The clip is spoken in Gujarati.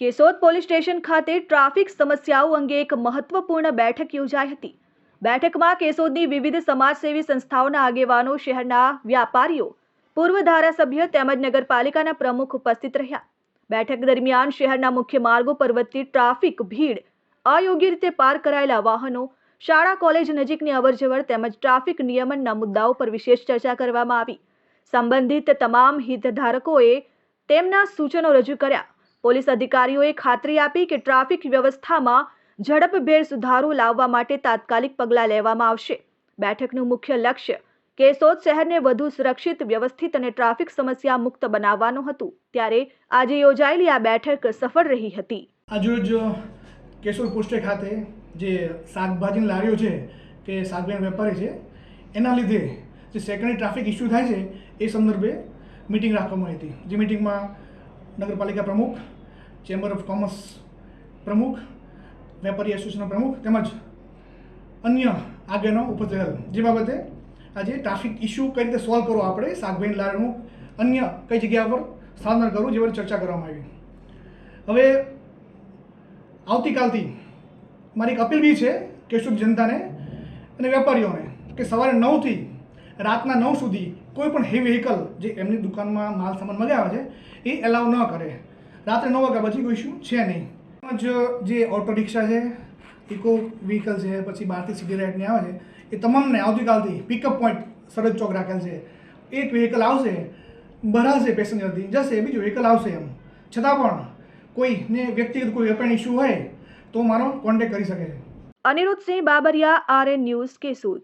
કેશોદ પોલીસ સ્ટેશન ખાતે ટ્રાફિક સમસ્યાઓ અંગે એક મહત્વપૂર્ણ બેઠક યોજાઈ હતી. બેઠકમાં કેશોદની વિવિધ સમાજસેવી સંસ્થાઓના આગેવાનો, શહેરના વ્યાપારીઓ, પૂર્વ ધારાસભ્ય તેમજ નગરપાલિકાના પ્રમુખ ઉપસ્થિત રહ્યા. બેઠક દરમિયાન શહેરના મુખ્ય માર્ગો પર વધતી ટ્રાફિક ભીડ, અયોગ્ય રીતે પાર કરાયેલા વાહનો, શાળા, કોલેજ નજીકની અવરજવર તેમજ ટ્રાફિક નિયમનના મુદ્દાઓ પર વિશેષ ચર્ચા કરવામાં આવી. સંબંધિત તમામ હિતધારકોએ તેમના સૂચનો રજૂ કર્યા. પોલીસ અધિકારીઓએ ખાતરી આપી કે ટ્રાફિક વ્યવસ્થામાં ઝડપભેર સુધારો લાવવા માટે તાત્કાલિક પગલાં લેવામાં આવશે. બેઠકનું મુખ્ય લક્ષ્ય કેશોદ શહેરને વધુ સુરક્ષિત, વ્યવસ્થિત અને ટ્રાફિક સમસ્યા મુક્ત બનાવવાનું હતું. ત્યારે આજે યોજાયેલી આ બેઠક સફળ રહી હતી. આજરોજ કેશોદ પોસ્ટે ખાતે જે શાકભાજીની લારીઓ છે, કે શાકભાજી વેપારી છે, એના લીધે જે સેકન્ડરી ટ્રાફિક ઇસ્યુ થાય છે, એ સંદર્ભે મિટિંગ રાખવામાં આવી હતી. જે મિટિંગમાં નગરપાલિકા પ્રમુખ ચેમ્બર ઓફ કોમર્સ પ્રમુખ, વેપારી એસોસિએશનના પ્રમુખ તેમજ અન્ય આગેવાનો ઉપસ્થિત જે બાબતે આજે ટ્રાફિક ઇસ્યુ કઈ રીતે સોલ્વ કરવો આપણે શાકભાઈ લાડનું અન્ય કઈ જગ્યા પર સ્થાનાંતર કરવું જેવી ચર્ચા કરવામાં આવી. હવે આવતીકાલથી મારી એક અપીલ બી છે કે શુભ જનતાને અને વેપારીઓને કે સવારે નવથી રાતના નવ સુધી કોઈ પણ હેવી વ્હીકલ જે એમની દુકાનમાં માલ સામાન મગાવે છે, એ એલાવ ન કરે. રાત્રે નવ વાગ્યા પછી કોઈ ઇસ્યુ છે નહીં. તેમજ જે ઓટો રિક્ષા છે ઇકો વ્હીકલ છે, પછી બહારથી સિટી રાઇડની આવે છે, એ તમામને આવતીકાલથી પિકઅપ પોઈન્ટ સરહદ ચોક રાખેલ છે. એક વ્હીકલ આવશે ભરાશે પેસેન્જરથી જશે, બીજું વ્હીકલ આવશે એમ. છતાં પણ કોઈને વ્યક્તિગત કોઈ વેપારી ઇસ્યુ હોય, તો મારો કોન્ટેક્ટ કરી શકે છે. Aniruddhsinh Babariya RN news Keshod.